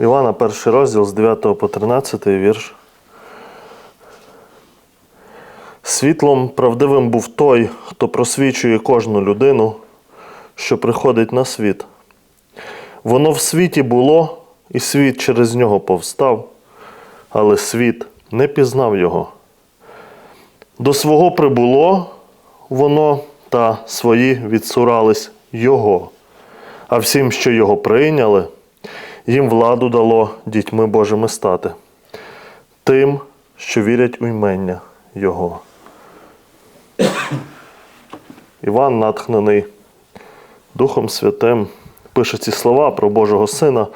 Івана, перший розділ з 9 по 13 вірш. Світлом правдивим був той, хто просвічує кожну людину, що приходить на світ. Воно в світі було, і світ через нього повстав, але світ не пізнав його. До свого прибуло воно та свої відсурались його, а всім, що його прийняли, їм владу дало дітьми Божими стати, тим, що вірять у ймення Його. Іван, натхнений Духом Святим, пише ці слова про Божого Сина,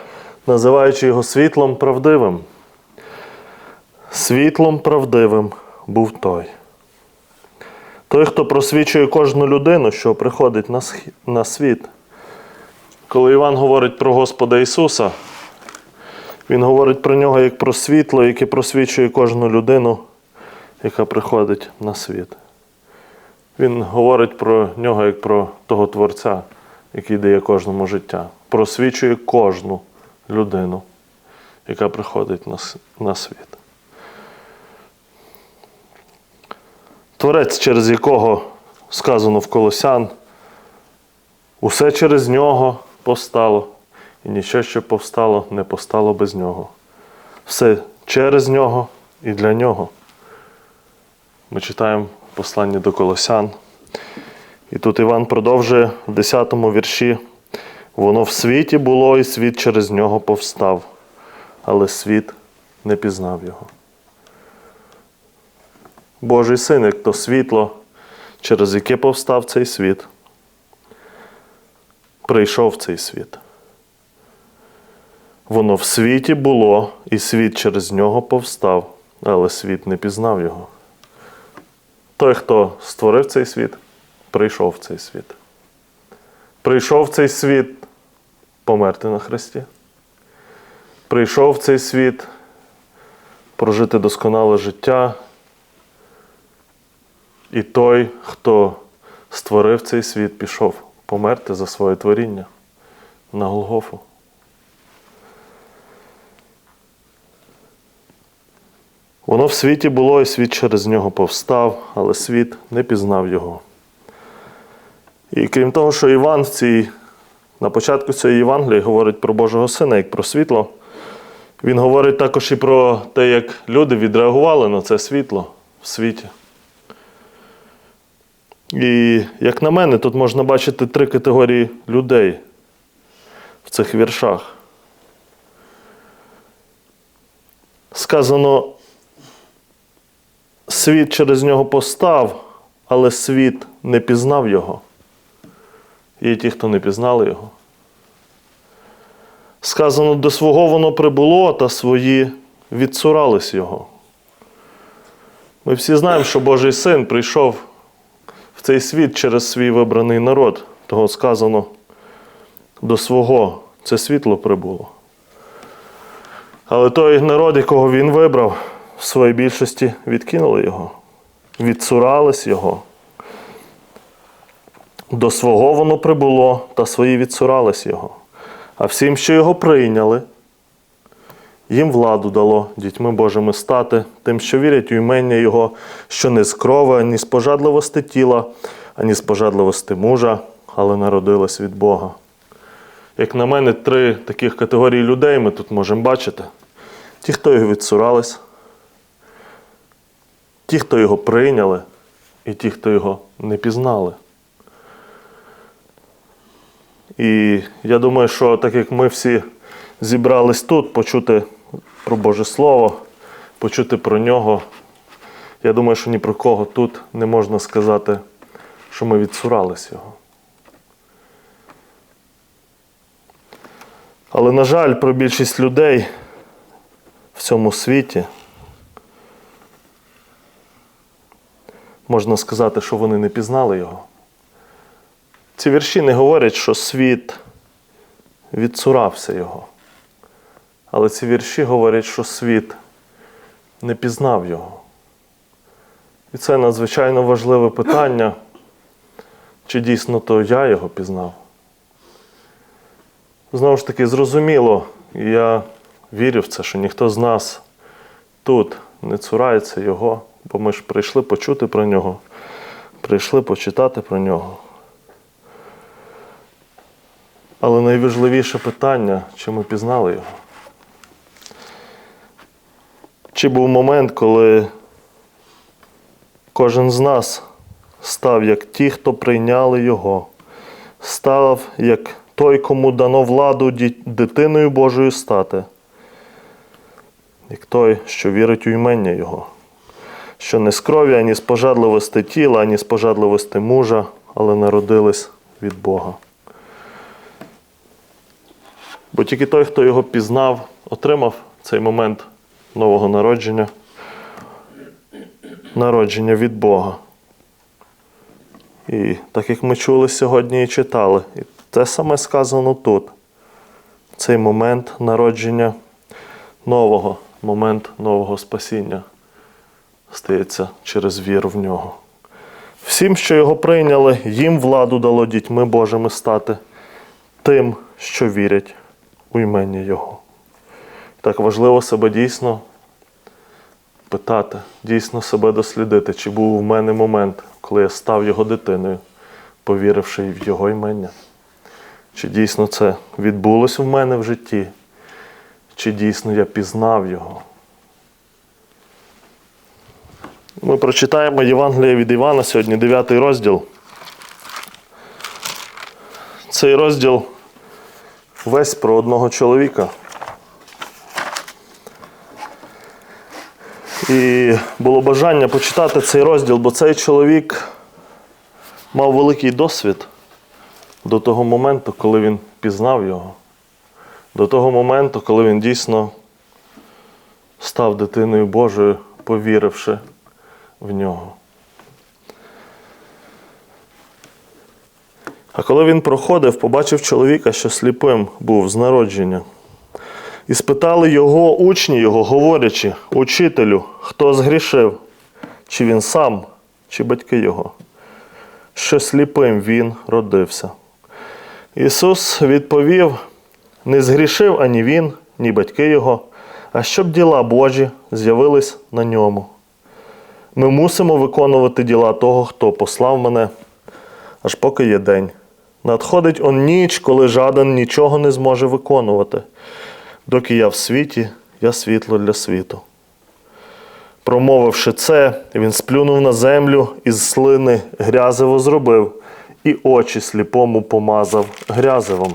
називаючи його світлом правдивим. Світлом правдивим був той. Той, хто просвічує кожну людину, що приходить на світ. Коли Іван говорить про Господа Ісуса, він говорить про нього як про світло, яке просвічує кожну людину, яка приходить на світ. Він говорить про нього як про того Творця, який дає кожному життя. Просвічує кожну людину, яка приходить на, світ. Творець, через якого сказано в Колосян, усе через нього повстало, і нічого, що повстало, не повстало без нього. Все через нього і для нього. Ми читаємо послання до Колосян. І тут Іван продовжує в 10 вірші. Воно в світі було, і світ через нього повстав, але світ не пізнав його. Божий син, як то світло, через яке повстав цей світ, прийшов в цей світ. Воно в світі було, і світ через нього повстав, але світ не пізнав його. Той, хто створив цей світ, прийшов в цей світ. Прийшов в цей світ померти на хресті. Прийшов в цей світ прожити досконале життя. І той, хто створив цей світ, пішов померти за своє творіння на Голгофу. Воно в світі було, і світ через нього повстав, але світ не пізнав його. І крім того, що Іван в цій, на початку цієї Євангелії говорить про Божого Сина як про світло, він говорить також і про те, як люди відреагували на це світло в світі. І, як на мене, тут можна бачити три категорії людей в цих віршах. Сказано, світ через нього постав, але світ не пізнав його. Є ті, хто не пізнали його. Сказано, до свого воно прибуло, та свої відсурались його. Ми всі знаємо, що Божий син прийшов цей світ через свій вибраний народ. Того сказано, до свого це світло прибуло. Але той народ, якого він вибрав, в своїй більшості відкинули його, відсурались його. До свого воно прибуло, та свої відсурались його. А всім, що його прийняли, їм владу дало дітьми Божими стати, тим, що вірять у імення Його, що не з крови, ані з пожадливості тіла, ані з пожадливості мужа, але народилась від Бога. Як на мене, три таких категорії людей ми тут можемо бачити: ті, хто його відсурались, ті, хто його прийняли, і ті, хто його не пізнали. І я думаю, що так як ми всі зібрались тут, почути про Боже Слово, почути про нього, я думаю, що ні про кого тут не можна сказати, що ми відсурались його. Але, на жаль, про більшість людей в цьому світі можна сказати, що вони не пізнали його. Ці вірші не говорять, що світ відсурався його. Але ці вірші говорять, що світ не пізнав його. І це надзвичайно важливе питання, чи дійсно то я його пізнав. Знову ж таки, зрозуміло, і я вірю в це, що ніхто з нас тут не цурається його, бо ми ж прийшли почути про нього, прийшли почитати про нього. Але найважливіше питання, чи ми пізнали його? Чи був момент, коли кожен з нас став як ті, хто прийняли його, став як той, кому дано владу дитиною Божою стати, як той, що вірить у імення Його, що не з крові, ані з пожадливості тіла, ані з пожадливості мужа, але народились від Бога. Бо тільки той, хто його пізнав, отримав цей момент нового народження, народження від Бога. І так як ми чули сьогодні і читали, і те саме сказано тут. Цей момент народження нового, момент нового спасіння стається через віру в нього. Всім, що його прийняли, їм владу дало дітьми Божими стати, тим, що вірять у імення Його. Так важливо себе дійсно питати, дійсно себе дослідити, чи був у мене момент, коли я став його дитиною, повіривши в його імення. Чи дійсно це відбулося в мене в житті, чи дійсно я пізнав його. Ми прочитаємо Євангеліє від Івана сьогодні, 9 розділ. Цей розділ весь про одного чоловіка. І було бажання почитати цей розділ, бо цей чоловік мав великий досвід до того моменту, коли він пізнав його, до того моменту, коли він дійсно став дитиною Божою, повіривши в нього. А коли він проходив, побачив чоловіка, що сліпим був з народження. І спитали його учні його, говорячи, учителю, хто згрішив, чи він сам, чи батьки його, що сліпим він родився. Ісус відповів: не згрішив ані він, ні батьки його, а щоб діла Божі з'явились на ньому. Ми мусимо виконувати діла того, хто послав мене, аж поки є день. Надходить он ніч, коли жадан нічого не зможе виконувати. Доки я в світі, я світло для світу. Промовивши це, він сплюнув на землю і з слини грязево зробив, і очі сліпому помазав грязевом.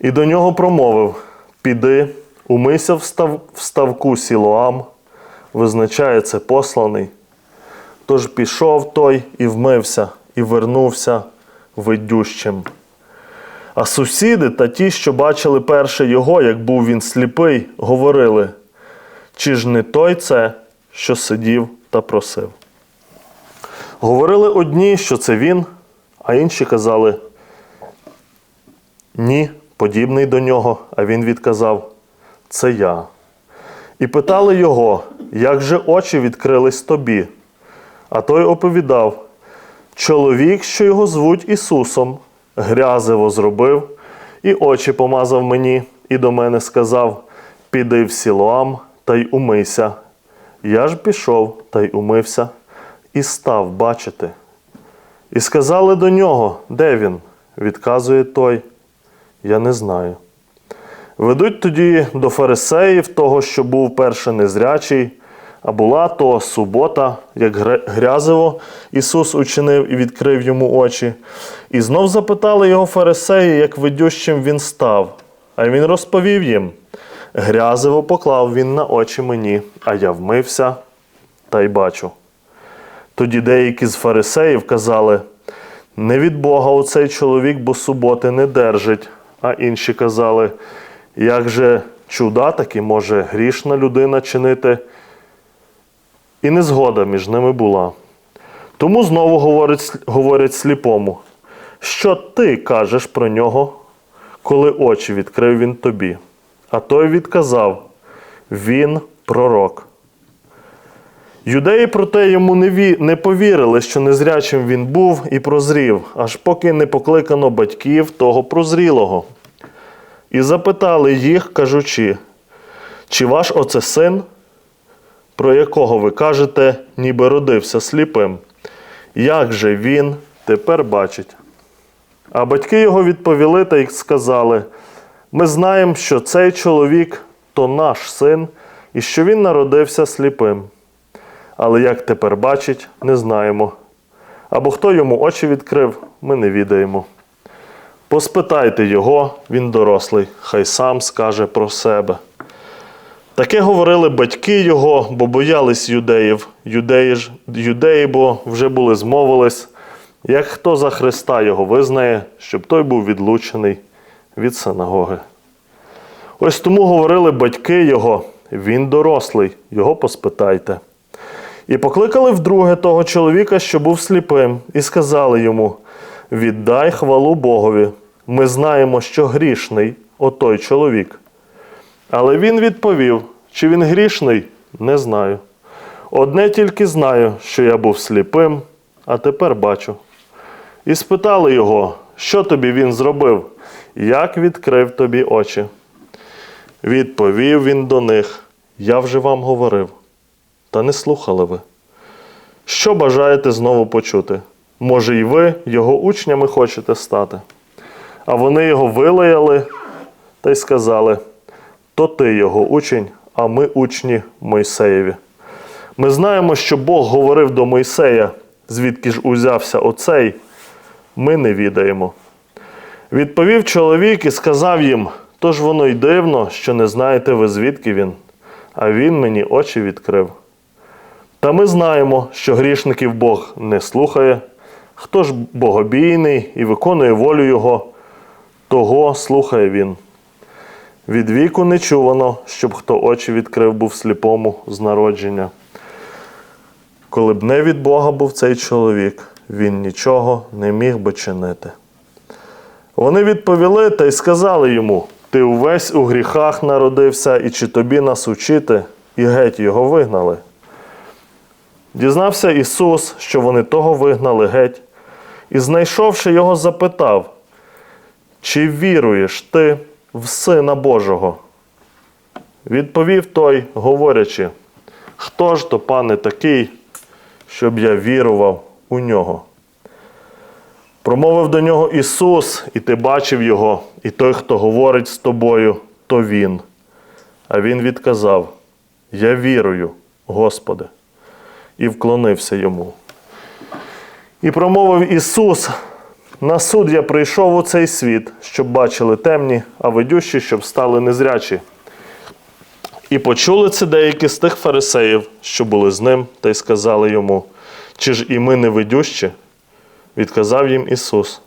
І до нього промовив: Піди, умийся в, став, в ставку Сілоам, визначає це посланий. Тож пішов той і вмився, і вернувся видющим. А сусіди та ті, що бачили перше його, як був він сліпий, говорили, чи ж не той це, що сидів та просив. Говорили одні, що це він, а інші казали, ні, подібний до нього, а він відказав, це я. І питали його, як же очі відкрились тобі? А той оповідав, чоловік, що його звуть Ісусом, грязево зробив, і очі помазав мені, і до мене сказав: Піди в Сілоам та й умийся. Я ж пішов та й умився, і став бачити. І сказали до нього, де він? Відказує той, я не знаю. Ведуть тоді до фарисеїв того, що був перше незрячий, а була то субота, як грязево Ісус учинив і відкрив йому очі. І знов запитали його фарисеї, як видющим він став. А він розповів їм: грязево поклав він на очі мені, а я вмився та й бачу. Тоді деякі з фарисеїв казали: не від Бога оцей чоловік, бо суботи не держить. А інші казали, як же чуда таки може грішна людина чинити? І незгода між ними була. Тому знову говорять, говорять сліпому, що ти кажеш про нього, коли очі відкрив він тобі. А той відказав: Він пророк. Юдеї, проте йому не, ві... не повірили, що незрячим він був і прозрів, аж поки не покликано батьків того прозрілого. і запитали їх, кажучи, чи ваш оце син, про якого ви кажете, ніби родився сліпим? Як же він тепер бачить? А батьки його відповіли та й сказали: Ми знаємо, що цей чоловік то наш син, і що він народився сліпим. Але як тепер бачить, не знаємо. Або хто йому очі відкрив, ми не відаємо. Поспитайте його, він дорослий, хай сам скаже про себе. Таке говорили батьки його, бо боялись юдеїв. Юдеї, ж, юдеї бо вже були змовились, як хто за Христа його визнає, щоб той був відлучений від синагоги. Ось тому говорили батьки його, він дорослий, його поспитайте. І покликали вдруге того чоловіка, що був сліпим, і сказали йому: Віддай хвалу Богові. Ми знаємо, що грішний отой чоловік. Але він відповів: чи він грішний, не знаю. Одне тільки знаю, що я був сліпим, а тепер бачу. І спитали його, що тобі він зробив, як відкрив тобі очі. Відповів він до них: Я вже вам говорив, та не слухали ви. Що бажаєте знову почути? Може, і ви його учнями хочете стати? А вони його вилаяли та й сказали: то ти його учень, а ми учні Мойсеєві. Ми знаємо, що Бог говорив до Мойсея, звідки ж узявся оцей, ми не відаємо. Відповів чоловік і сказав їм: тож воно й дивно, що не знаєте ви, звідки він, а він мені очі відкрив. Та ми знаємо, що грішників Бог не слухає, хто ж богобійний і виконує волю Його, того слухає він. Від віку не чувано, щоб хто очі відкрив був сліпому з народження. Коли б не від Бога був цей чоловік, він нічого не міг би чинити. Вони відповіли та й сказали йому: Ти увесь у гріхах народився, і чи тобі нас учити, і геть його вигнали. Дізнався Ісус, що вони того вигнали геть, і, знайшовши його, запитав, чи віруєш ти в Сина Божого? Відповів той, говорячи, хто ж то, пане, такий, щоб я вірував у нього? Промовив до нього Ісус, і ти бачив його, і той, хто говорить з тобою, то Він. А Він відказав: Я вірую, Господи, і вклонився йому. І промовив Ісус: на суд я прийшов у цей світ, щоб бачили темні, а видющі, щоб стали незрячі. І почули це деякі з тих фарисеїв, що були з ним, та й сказали йому: Чи ж і ми не видющі? Відказав їм Ісус.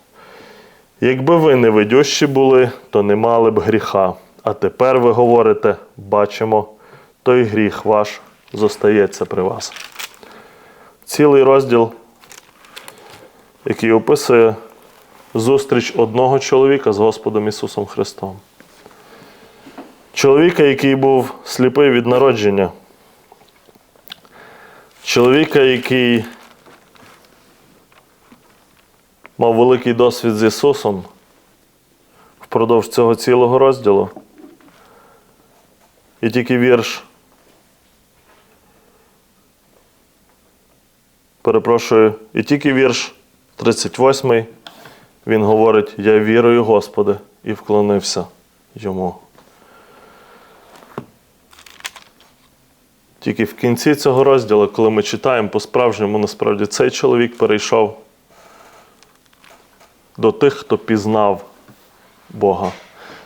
Якби ви не видющі були, то не мали б гріха. А тепер ви говорите, бачимо, той гріх ваш зостається при вас. Цілий розділ, який описує зустріч одного чоловіка з Господом Ісусом Христом. Чоловіка, який був сліпий від народження. Чоловіка, який мав великий досвід з Ісусом впродовж цього цілого розділу. І тільки вірш. Перепрошую, і тільки вірш 38 він говорить: Я вірую, Господи, і вклонився йому. Тільки в кінці цього розділу, коли ми читаємо по-справжньому, насправді цей чоловік перейшов до тих, хто пізнав Бога,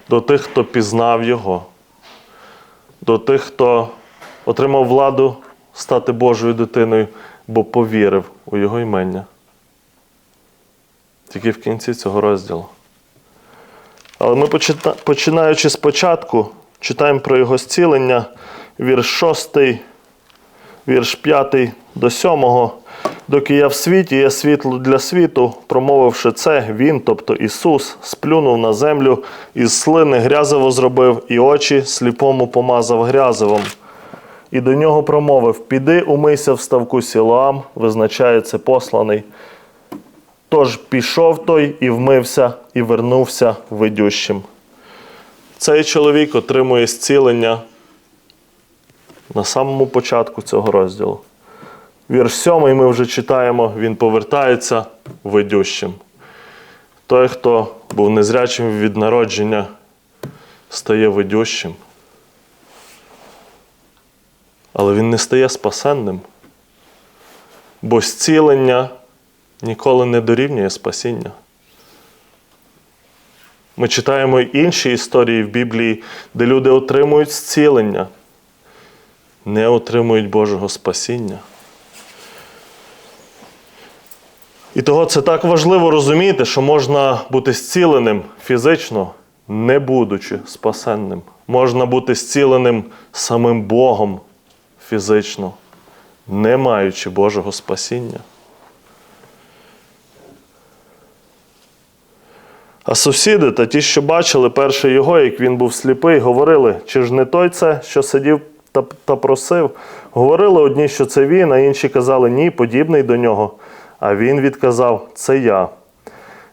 до тих, хто пізнав Його, до тих, хто отримав владу стати Божою дитиною, бо повірив у Його імення. Тільки в кінці цього розділу. Але ми, починаючи спочатку, читаємо про його зцілення, вірш 6, вірш 5 до 7. Доки я в світі, є світло для світу, промовивши це, Він, тобто Ісус, сплюнув на землю, із слини грязево зробив, і очі сліпому помазав грязевом. І до нього промовив: Піди, умийся в ставку Сілоам, визначається посланий. Тож пішов той і вмився, і вернувся видющим. Цей чоловік отримує зцілення на самому початку цього розділу. Вірш 7 ми вже читаємо, він повертається видющим. Той, хто був незрячим від народження, стає видющим. Але він не стає спасенним. Бо зцілення ніколи не дорівнює спасіння. Ми читаємо інші історії в Біблії, де люди отримують зцілення, не отримують Божого спасіння. І того це так важливо розуміти, що можна бути зціленим фізично, не будучи спасенним. Можна бути зціленим самим Богом фізично, не маючи Божого спасіння. А сусіди та ті, що бачили перше його, як він був сліпий, говорили, чи ж не той це, що сидів та, та просив. Говорили одні, що це він, а інші казали, ні, подібний до нього. А він відказав, це я.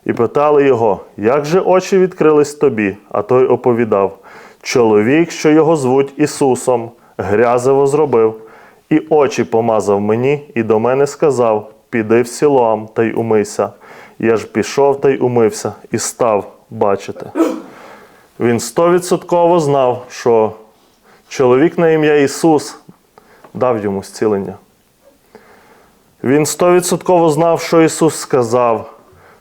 І питали його, як же очі відкрились тобі? А той оповідав: чоловік, що його звуть Ісусом, грязево зробив, і очі помазав мені, і до мене сказав: Піди в Сілоам та й умийся. Я ж пішов та й умився, і став бачити. Він стовідсотково знав, що чоловік на ім'я Ісус дав йому зцілення. Він стовідсотково знав, що Ісус сказав,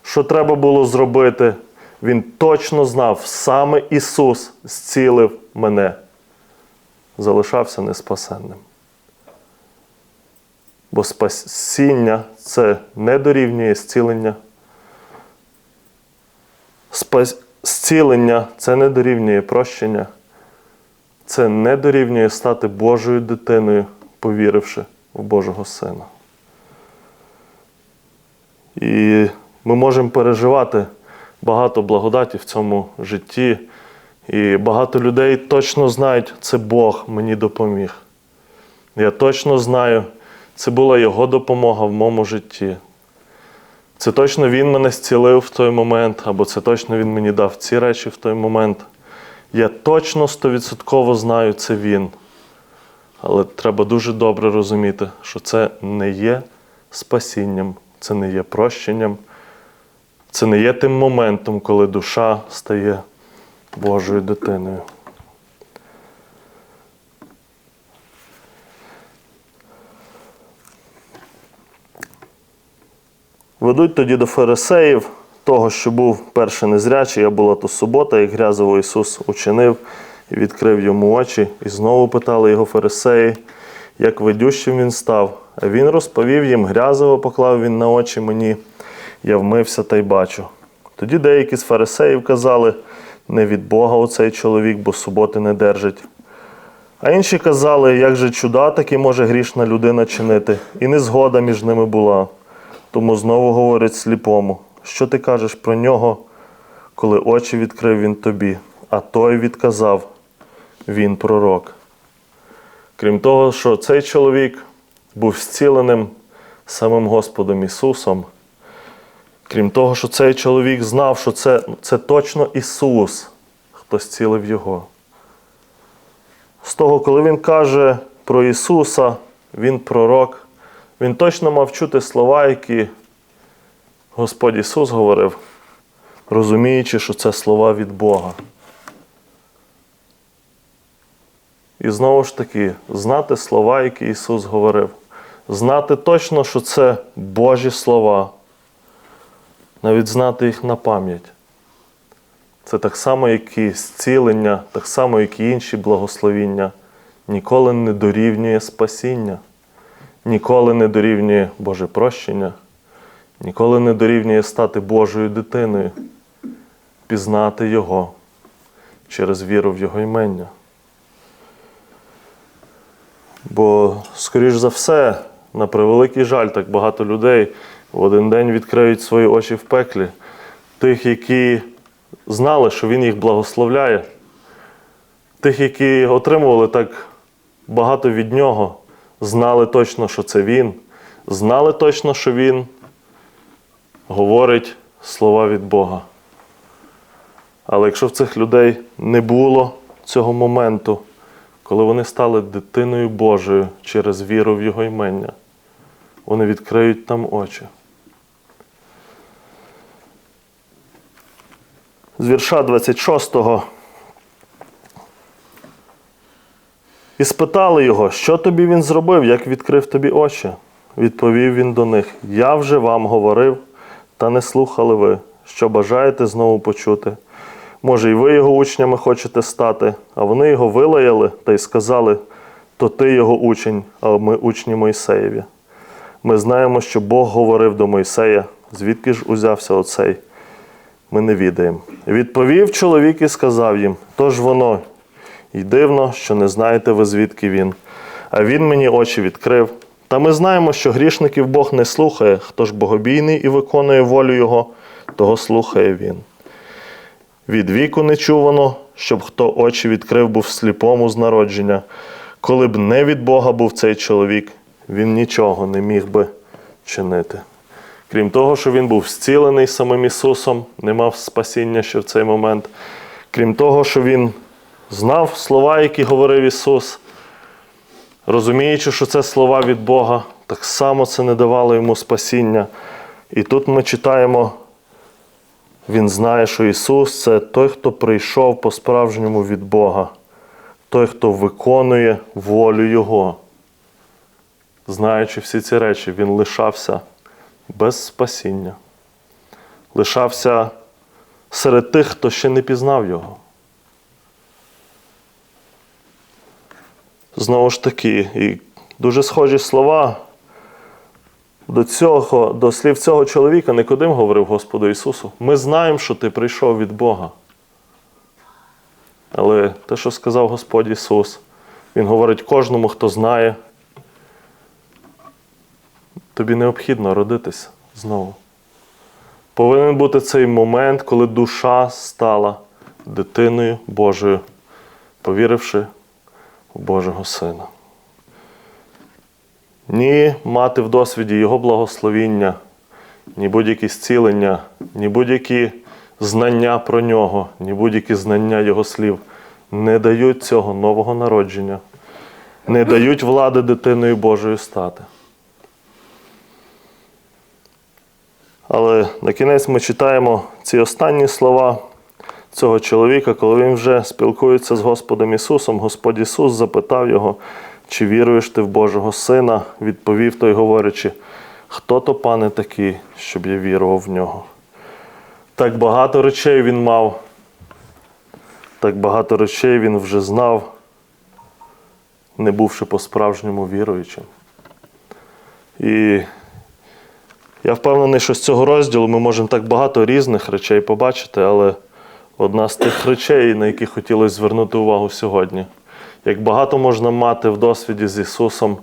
що треба було зробити. Він точно знав, саме Ісус зцілив мене. Залишався неспасенним. Бо спасіння це не дорівнює зцілення. Спас... Зцілення це не дорівнює прощення. Це не дорівнює стати Божою дитиною, повіривши в Божого Сина. І ми можемо переживати багато благодаті в цьому житті. І багато людей точно знають, це Бог мені допоміг. Я точно знаю, це була Його допомога в моєму житті. Це точно Він мене зцілив в той момент, або це точно Він мені дав ці речі в той момент. Я точно стовідсотково знаю, це Він. Але треба дуже добре розуміти, що це не є спасінням, це не є прощенням, це не є тим моментом, коли душа стає Божою дитиною. Ведуть тоді до фарисеїв того, що був перший незрячий, а була то субота, як грязово Ісус учинив і відкрив йому очі. І знову питали його фарисеї, як ведющим він став. А він розповів їм, грязово поклав він на очі мені, я вмився та й бачу. Тоді деякі з фарисеїв казали, не від Бога оцей чоловік, бо суботи не держить. А інші казали, як же чуда таки може грішна людина чинити, і незгода між ними була. Тому знову говорять сліпому, що ти кажеш про нього, коли очі відкрив він тобі, а той відказав, він пророк. Крім того, що цей чоловік був зціленим самим Господом Ісусом, крім того, що цей чоловік знав, що це, це точно Ісус, хто зцілив Його. З того, коли Він каже про Ісуса, Він пророк, Він точно мав чути слова, які Господь Ісус говорив, розуміючи, що це слова від Бога. І знову ж таки, знати слова, які Ісус говорив, знати точно, що це Божі слова, навіть знати їх на пам'ять. Це так само, як і зцілення, так само, як і інші благословіння, ніколи не дорівнює спасіння, ніколи не дорівнює Боже прощення, ніколи не дорівнює стати Божою дитиною, пізнати Його через віру в Його імення. Бо, скоріш за все, на превеликий жаль, так багато людей в один день відкриють свої очі в пеклі, тих, які знали, що Він їх благословляє, тих, які отримували так багато від нього, знали точно, що це Він, знали точно, що Він говорить слова від Бога. Але якщо в цих людей не було цього моменту, коли вони стали дитиною Божою через віру в Його імення, вони відкриють там очі. З вірша 26. І спитали його, що тобі він зробив, як відкрив тобі очі. Відповів він до них: Я вже вам говорив, та не слухали ви, що бажаєте знову почути. Може, і ви його учнями хочете стати, а вони його вилаяли та й сказали: то ти його учень, а ми учні Мойсеєві. Ми знаємо, що Бог говорив до Мойсея, звідки ж узявся оцей. Ми не відаємо. Відповів чоловік і сказав їм: тож воно, й дивно, що не знаєте ви, звідки він. А він мені очі відкрив. Та ми знаємо, що грішників Бог не слухає, хто ж богобійний і виконує волю Його, того слухає він. Від віку не чувано, щоб хто очі відкрив був сліпому з народження. Коли б не від Бога був цей чоловік, він нічого не міг би чинити. Крім того, що він був зцілений самим Ісусом, не мав спасіння ще в цей момент. Крім того, що він знав слова, які говорив Ісус, розуміючи, що це слова від Бога, так само це не давало йому спасіння. І тут ми читаємо, Він знає, що Ісус це той, хто прийшов по-справжньому від Бога, той, хто виконує волю Його. Знаючи всі ці речі, Він лишався без спасіння, лишався серед тих, хто ще не пізнав Його. Знову ж таки, і дуже схожі слова до цього, до слів цього чоловіка Никодим говорив Господу Ісусу: ми знаємо, що ти прийшов від Бога. Але те, що сказав Господь Ісус, Він говорить кожному, хто знає, тобі необхідно родитися знову. Повинен бути цей момент, коли душа стала дитиною Божою, повіривши в Божого Сина. Ні мати в досвіді Його благословіння, ні будь-які зцілення, ні будь-які знання про нього, ні будь-які знання Його слів не дають цього нового народження, не дають влади дитиною Божою стати. Але на кінець ми читаємо ці останні слова цього чоловіка, коли він вже спілкується з Господом Ісусом, Господь Ісус запитав його, чи віруєш ти в Божого Сина, відповів той, говорячи, хто то, пане, такий, щоб я вірував в нього. Так багато речей він мав, так багато речей він вже знав, не бувши по-справжньому віруючим. І я впевнений, що з цього розділу ми можемо так багато різних речей побачити, але одна з тих речей, на які хотілося звернути увагу сьогодні. Як багато можна мати в досвіді з Ісусом,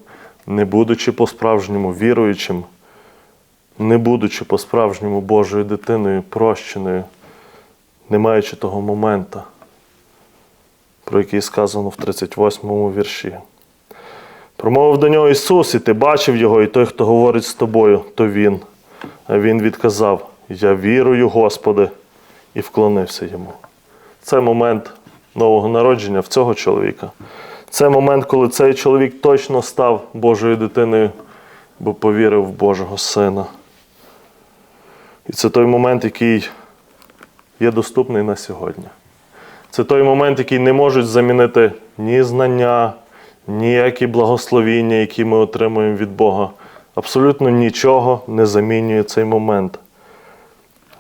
не будучи по-справжньому віруючим, не будучи по-справжньому Божою дитиною, прощеною, не маючи того моменту, про який сказано в 38 му вірші. Промовив до нього Ісус, і ти бачив його, і той, хто говорить з тобою, то Він. А Він відказав: Я вірую, Господи, і вклонився йому. Це момент нового народження в цього чоловіка. Це момент, коли цей чоловік точно став Божою дитиною, бо повірив в Божого Сина. І це той момент, який є доступний на сьогодні. Це той момент, який не можуть замінити ні знання, ніякі благословіння, які ми отримуємо від Бога. Абсолютно нічого не замінює цей момент.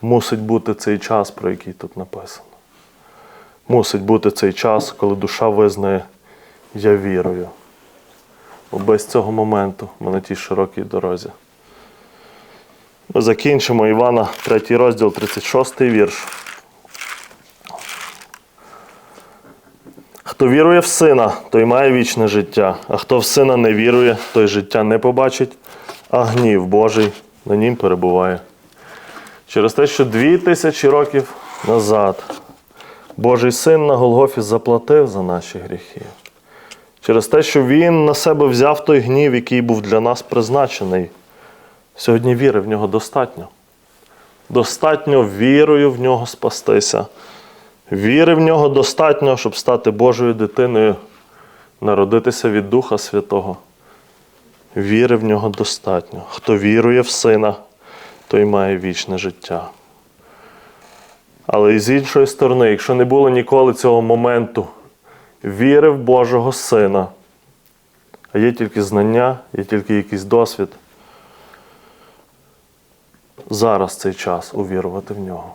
Мусить бути цей час, про який тут написано. Мусить бути цей час, коли душа визнає, я вірую. Бо без цього моменту ми на тій широкій дорозі. Ми закінчимо Івана, 3 розділ, 36 вірш. Хто вірує в сина, той має вічне життя, а хто в сина не вірує, той життя не побачить, а гнів Божий на нім перебуває. Через те, що дві тисячі років назад Божий син на Голгофі заплатив за наші гріхи. Через те, що Він на себе взяв той гнів, який був для нас призначений. Сьогодні віри в нього достатньо. Достатньо вірою в нього спастися. Віри в нього достатньо, щоб стати Божою дитиною, народитися від Духа Святого. Віри в нього достатньо. Хто вірує в Сина, той має вічне життя. Але і з іншої сторони, якщо не було ніколи цього моменту віри в Божого Сина, а є тільки знання, є тільки якийсь досвід, зараз цей час увірувати в нього.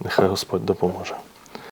Нехай Господь допоможе.